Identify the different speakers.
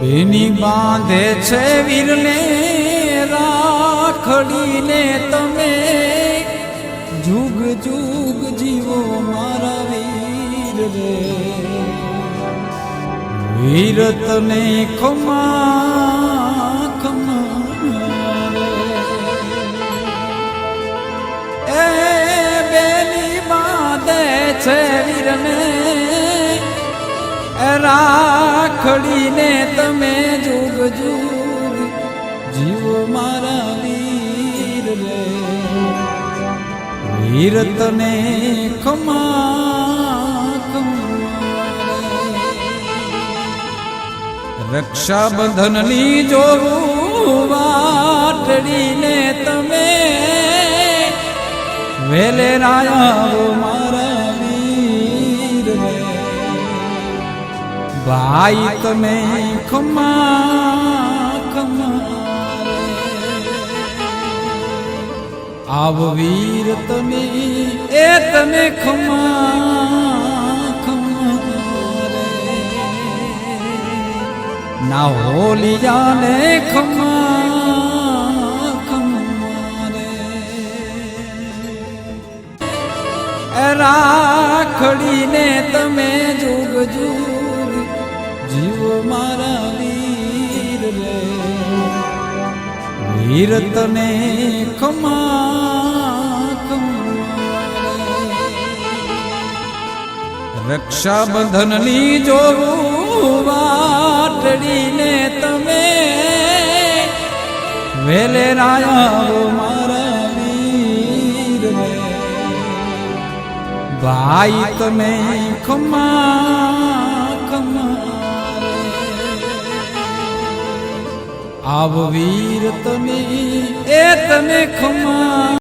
Speaker 1: બેની બાંધે છે વીરને રાખડીને તમે જુગ જુગ જીવો મારા વીર રે વીર તને ખમા એ બેની બાંધે છે વીરને, એ રાખડીને તમે જુગ જુગ જીવો મારા વીર રે. વીર તને ખમા રક્ષાબંધનની જોવું વાટડીને તમે વેલે રાયા ભાઈ, તમે ખમા ખમા આવ વીર તમે, એ તને ખમા ખમા રે. ના હોલી જાને ખમા રાખડીને તમે જુગ જુગ જીવો મારા વીર રે વીર તને ખમા. રક્ષાબંધનની જોવું વાટડીને તમે વેલે રાયા મારા વીર રે ભાઈ તમે ખમા આવ વીર તમે એ તને ખમા.